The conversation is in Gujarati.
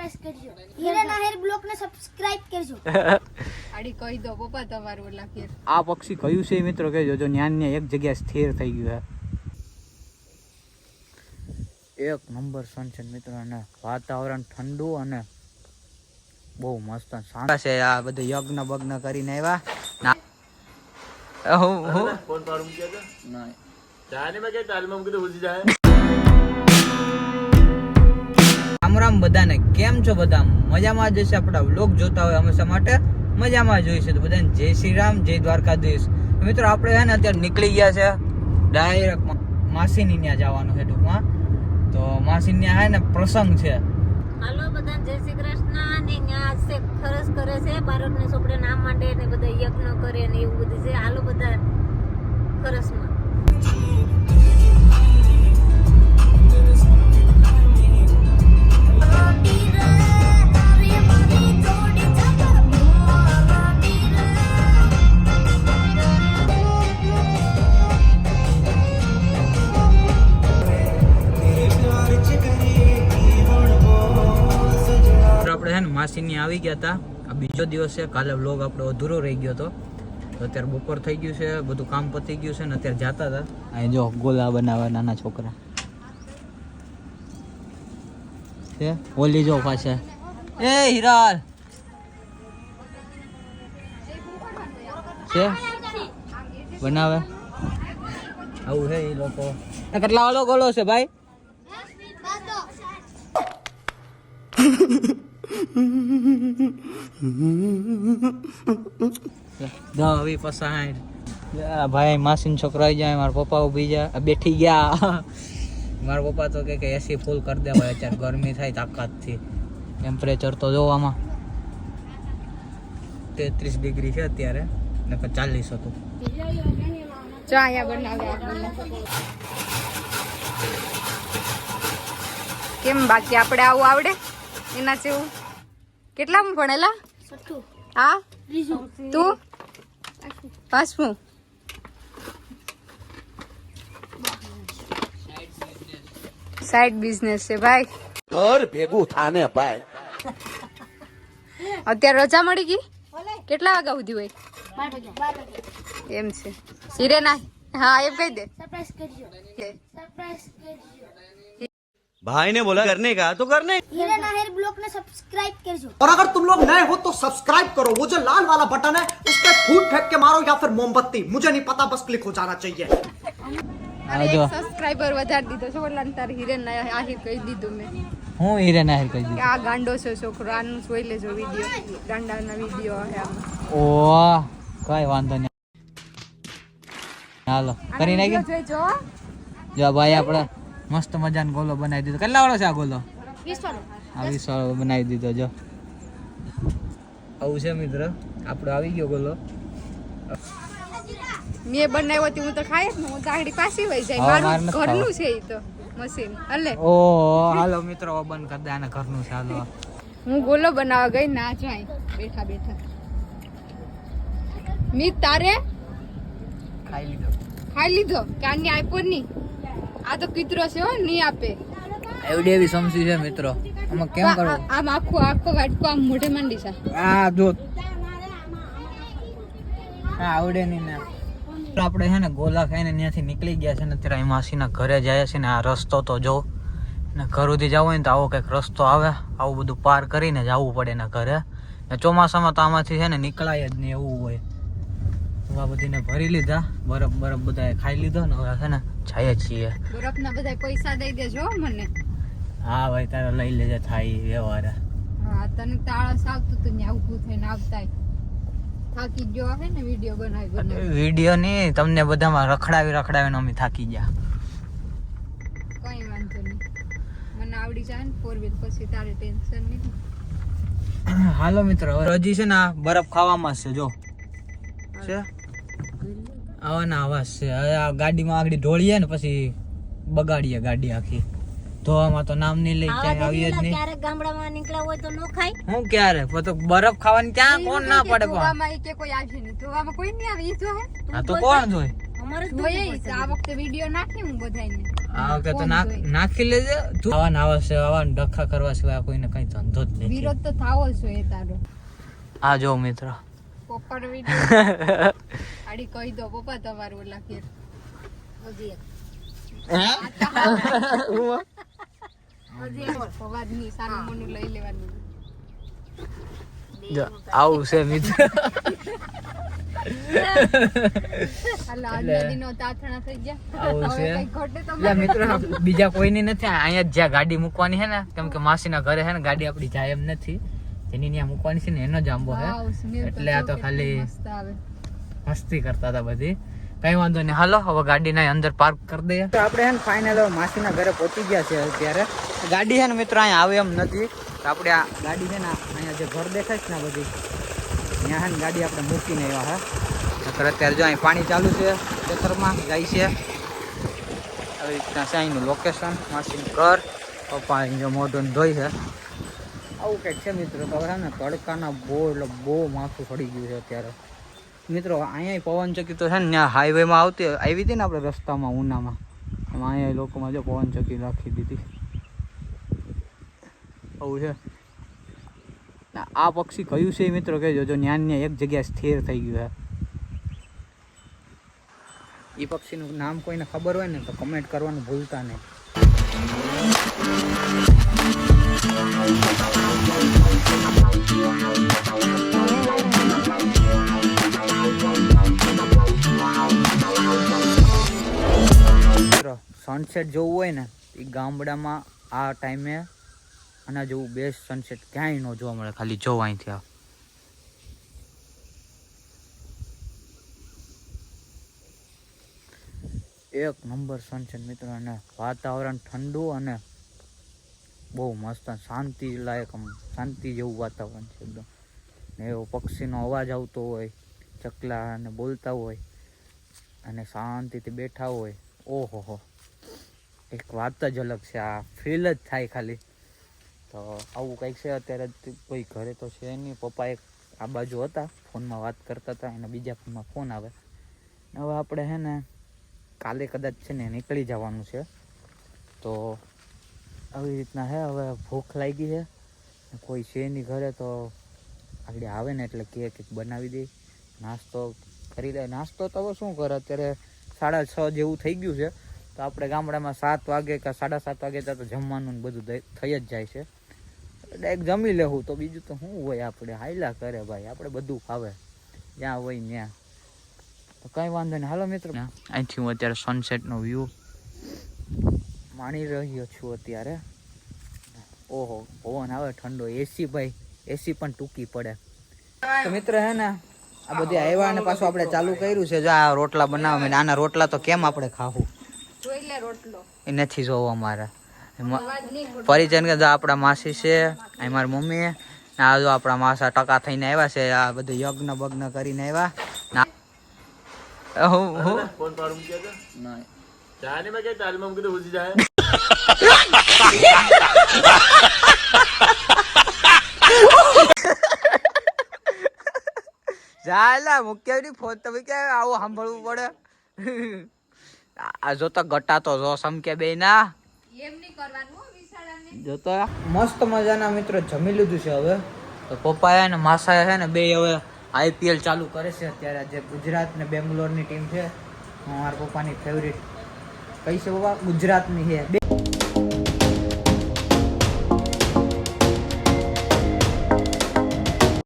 સરપ્રાઈઝ કરજો. હીરાના હેર બ્લોગ ને સબસ્ક્રાઇબ કરજો. આડી કહી દો પપ્પા તમારું ઓલા આ પક્ષી કયું છે મિત્રો? કહેજો જો ન્યાન ને એક જગ્યા સ્થિર થઈ ગયું છે એક નંબર સનસેટ મિત્રો અને વાતાવરણ ઠંડુ અને બહુ મસ્ત અને શાંત છે. આ બધું યજ્ઞ બગ્ન કરીને આવ્યા. ના. હું હું? ફોન પર મૂક્યો તો મેં કે તાલમાં મૂકી તો ઉજી જાય. રામ બધાને કેમ છો બધા? મજામાં જશે આપણા વ્લોગ જોતા હોય હંમેશા માટે. મજામાં જ હોય છે તો બધાને જય શ્રી રામ, જય દ્વારકાધીશ. મિત્રો, આપણે છે ને અત્યારે નીકળી ગયા છે ડાયરેક્ટ માસીની ત્યાં જવાનું છે ટૂંકમાં. તો માસીની ત્યાં છે ને પ્રસંગ છે. હાલો બધા જય શ્રી કૃષ્ણ. ને ત્યાં છે ખરસ કરે છે, બાળકને સોપડે નામ માંડે ને બધા યજ્ઞ કરે ને એવું બધું છે. હાલો બધા ખરસમાં માસીની આવી ગયા હતા આ બીજો દિવસ છે કાલે વ્લોગ આપણો અધૂરો રહી ગયો હતો. તો અત્યારે બપોર થઈ ગયું છે બધું કામ પતી ગયું છે ને અત્યારે જાતા હતા અહીં જો ગોલા બનાવે નાના છોકરા. છે? ઓલી જો પાછા એ હિરાલ! છે? બનાવે? આવું છે એ લોકો. એ કેટલા વાળો ગોલો છે ભાઈ? દવી પસાણ ભાઈ માસીન છોકરો આવી જાય, મારા પપ્પા ઊભી જાય. બેઠી ગયા. મારા પપ્પા તો કે એસી ફૂલ કરી દેવાય અત્યારે ગરમી થાય તાકાતથી. ટેમ્પરેચર તો જોવામાં તેત્રીસ ડિગ્રી છે અત્યારે, નકર ચાલીસ હતું. બનાવે કેમ બાકી આપણે આવું આવડે? એના જેવું? કેટલામાં ભણેલા? હા? તું? પાંચમું. સાઈડ બિઝનેસ છે ભાઈ. ઘર ભેગું થાને ભાઈ. અત્યારે રજા મળી ગઈ? કેટલા વાગ્યા સુધી હોય? એમ છે. હિરે ના હા એમ કહી દે. સરપ્રાઈઝ કરજો. સરપ્રાઈઝ કરજો. भाई ने बोला करने का तो करने हीरा नाहर ब्लॉग ने सब्सक्राइब कर जो और अगर तुम लोग नए हो तो सब्सक्राइब करो वो जो लाल वाला बटन है उस पे फूट फेंक के मारो या फिर मोमबत्ती मुझे नहीं पता बस क्लिक हो जाना चाहिए अरे एक સબસ્ક્રાઇબર વધાર દીધો છો એટલે અંતર હિરેન આહિર કહી દીધું મેં હું હિરેન આહિર કહી દીધું આ ગાંડો છે છોકરો આનું જોઈ લેજો વિડિયો ગાંડાના વિડિયો હે ઓ કઈ વાંધો નહીં હાલો કરી નાખી જો ભાઈ આપણે મસ્ત મજાનો ગોલો બનાવી દીધો. કેટલા વાળો છે આ ગોલો? આ વીસ વાળો બનાવી દીધો જો. આવું છે મિત્ર. આપણો આવી ગયો ગોલો. મેં બનાવ્યો હતી હું તો ખાય ને હું તો આગળ પાછી વહી જાય. મારું ઘરનું છે ઈ તો મશીન અલે ઓ હાલો મિત્રો બંધ કરી દે આને ઘરનું છે હાલો. હું ગોલો બનાવવા ગઈ ના જાય બેઠા બેઠા. મી તારે? ખાઈ લીધો. ખાઈ લીધો? કે આને આપ્યો નહીં? આ તો કિત્રો છે હો નહીં આપે. એવડી એવી સમસી છે મિત્રો. આમાં કેમ કરો કરવું? આમ આખો આખો વાટકો આમ મોઢે માંડી છે. આ જો. હા આવડે નહીં ને. આપણે છે ને ગોલા ખાઈને ત્યાંથી નીકળી ગયા છે ને અત્યારે અહીં માસીના ઘરે જાય છે ને આ રસ્તો તો જો. ને ઘર સુધી જવું હોય ને તો આવો કંઈક રસ્તો આવે. આવું બધું પાર કરીને જવું પડે ને ઘરે. ને ચોમાસામાં તો આમાંથી છે ને નીકળાય જ નહીં એવું હોય. આ બધીને ભરી લીધા. બરફ બરફ બધાએ ખાઈ લીધો ને હવે છે ને જઈએ છીએ. બરફના બધા પૈસા દઈ દેજો મને. હા ભાઈ તારે લઈ લેજે થાય વ્યવહાર. હા તને તાળસ આવતું તું ને ઊભું થઈને આવતા થાકી ગયો હે ને વીડિયો બનાવી બનાવી. વીડિયો નહીં તમને બધામાં રખડાવી રખડાવીને અમે થાકી ગયા. કઈ વાંધો નહીં. મને આવડી જાય ને ફોર વ્હીલ પછી તારે ટેન્શન નહીં. હાલો મિત્રો હવે હજી છે ને બરફ ખાવામાં છે જો. છે? આવા આવાસ આવાજ છે હવે આ ગાડીમાં આગળ ઢોળીએ ને પછી બગાડીએ ગાડી આખી. ધોવામાં તો નામ નહીં લઈ ક્યાંય આવીએ જ નહીં. ક્યારેક ગામડામાં નીકળ્યા હોય તો નો ખાય. હું ક્યારે? તો બરફ ખાવાની ક્યાં કોણ ના પડે પણ ધોવામાં કે કોઈ આવશે નહીં. ધોવામાં કોઈ નહીં આવે ઈ જો હે આ તો કોણ જોય અમારે જોઈએ આ વખતે વિડિયો નાખી હું બધાને આ વખતે તો નાખ લેજે. આવા ને આવા છે આવા ડખા કરવા સિવાય કોઈને કઈ ધંધો જ નહીં વિરોધ તો થાવો જોઈએ તારો. આ જો મિત્ર. પપ્પાનો વીડિયો. આડી કહી દો પપ્પા તમારું ઓલા ઘેર. હજી એક. અવાજની સાનું મોનું લઈ લેવાનું. જો આવું છે મિત્ર. હાલો આજના દિનો તાથણા થઈ ગયા. આવું હવે છે. કઈ ઘટે તો એટલે મિત્રો બીજા કોઈની નથી. અહીંયા જ જ્યાં ગાડી મૂકવાની છે ને કેમ કે માસીના ઘરે છે ને ગાડી આપણી જાય એમ નથી. જેની ત્યાં મૂકવાની છે ને એનો જ આંબો છે. એટલે આ તો ખાલી મસ્ત કરતા હતા બધી. કઈ વાંધો નહીં. હાલો, હવે ગાડીને અંદર પાર્ક કરી દઈએ. તો આપણે છે ને ફાઇનલ માસીના ઘરે પહોંચી ગયા છે અત્યારે. ગાડી છે ને મિત્રો અહીંયા આવે એમ નથી. તો આપણે આ ગાડી છે ને અહીંયા જે ઘર દેખાય છે ને બધી ત્યાં ને ગાડી આપણે મૂકીને આવ્યા હે નકર અત્યારે જો અહીં પાણી ચાલુ છે, ખેતરમાં, જાય છે. આવી રીતના છે અહીંનું લોકેશન માસીનું ઘર. પપ્પા અહીં જો મોઢું ધોઈ છે. આવું કંઈક છે મિત્રો તો હવે ને? તડકાના બહુ એટલે બહુ માથું પડી ગયું છે અત્યારે. મિત્રો અહીંયા પવનચક્કી તો છે ને, ત્યાં હાઈવેમાં આવતી આવી હતી ને આપણે રસ્તામાં, ઉનામાં. એમાં અહીંયા લોકોમાં જો પવનચક્કી રાખી દીધી. આવું છે. આ પક્ષી કયું છે મિત્રો કહેજો, જો જ્ઞાન એક જગ્યાએ સ્થિર થઈ ગયું છે. એ પક્ષીનું નામ કોઈને ખબર હોય ને, તો કમેન્ટ કરવાનું ભૂલતા નહીં. સનસેટ જોવું હોય ને એ ગામડામાં આ ટાઈમે આના જેવું બેસ્ટ સનસેટ ક્યાંય ન જોવા મળે, ખાલી જોવા અહીંથી આ એક નંબર સનસેટ મિત્રો, અને વાતાવરણ ઠંડુ અને બહુ મસ્ત શાંતિ લાયક શાંતિ જેવું વાતાવરણ છે એકદમ. ને એવો પક્ષીનો અવાજ આવતો હોય, ચકલા અને બોલતા હોય, અને શાંતિથી બેઠા હોય. ઓહો હો. એક વાત જ અલગ છે, આ ફીલ જ થાય ખાલી. તો આવું કંઈક છે, અત્યારે કોઈ ઘરે તો છે નહીં. પપ્પા એક આ બાજુ હતા, ફોનમાં વાત કરતા હતા, એના બીજા ફોનમાં ફોન આવે. હવે આપણે છે ને, કાલે કદાચ છે ને નીકળી જવાનું છે. તો આવી રીતના હે, હવે ભૂખ લાગી છે. કોઈ છે નહીં ઘરે તો આગળ આવે ને એટલે કે કંઈક બનાવી દે. નાસ્તો કરી લે નાસ્તો તો શું કરે, અત્યારે સાડા છ જેવું થઈ ગયું છે. તો આપણે ગામડામાં સાત વાગે કે સાડા સાત વાગે ત્યાં તો જમવાનું ને બધું થઈ જ જાય છે. ડાયરેક્ટ જમી લેવું તો બીજું તો શું હોય આપણે? હાયલા કરે ભાઈ આપણે બધું ખાવે. જ્યાં હોય ત્યાં. તો કંઈ વાંધો નહીં. હાલો મિત્રો. અહીંથી હું અત્યારે સનસેટનો વ્યૂ માણી રહ્યો છું અત્યારે. ઓહો પવન આવે ઠંડો. એસી ભાઈ એસી પણ ટૂંકી પડે. તો મિત્ર હે ને આ બધી આવ્યા અને પાછું આપણે ચાલુ કર્યું છે. જો આ રોટલા બનાવવા. આના રોટલા તો કેમ આપણે ખાવું? એ નથી જોવો અમારા. પરિજન કે જો આપણા માસી છે અહીં મારી મમ્મી આ જો આપણા માસા ટકા થઈને આવ્યા છે આ બધું યજ્ઞ બગ્ન કરીને આવ્યા હું હું? ફોન પાડું કે ફોન તમે ક્યાં આવું સાંભળવું પડે. આ જો તો ગટા તો જો સમકે બે ના વિશાળાને. જોતો મસ્ત મજાના મિત્રો જમી લીધું છે હવે. તો પપ્પાએ ને માસાએ છે ને બે હવે આઈપીએલ ચાલુ કરે છે અત્યારે. જે ગુજરાત ને બેંગ્લોરની ટીમ છે મારા પપ્પાની ફેવરિટ કઈ છે પપ્પા? ગુજરાતની છે. બે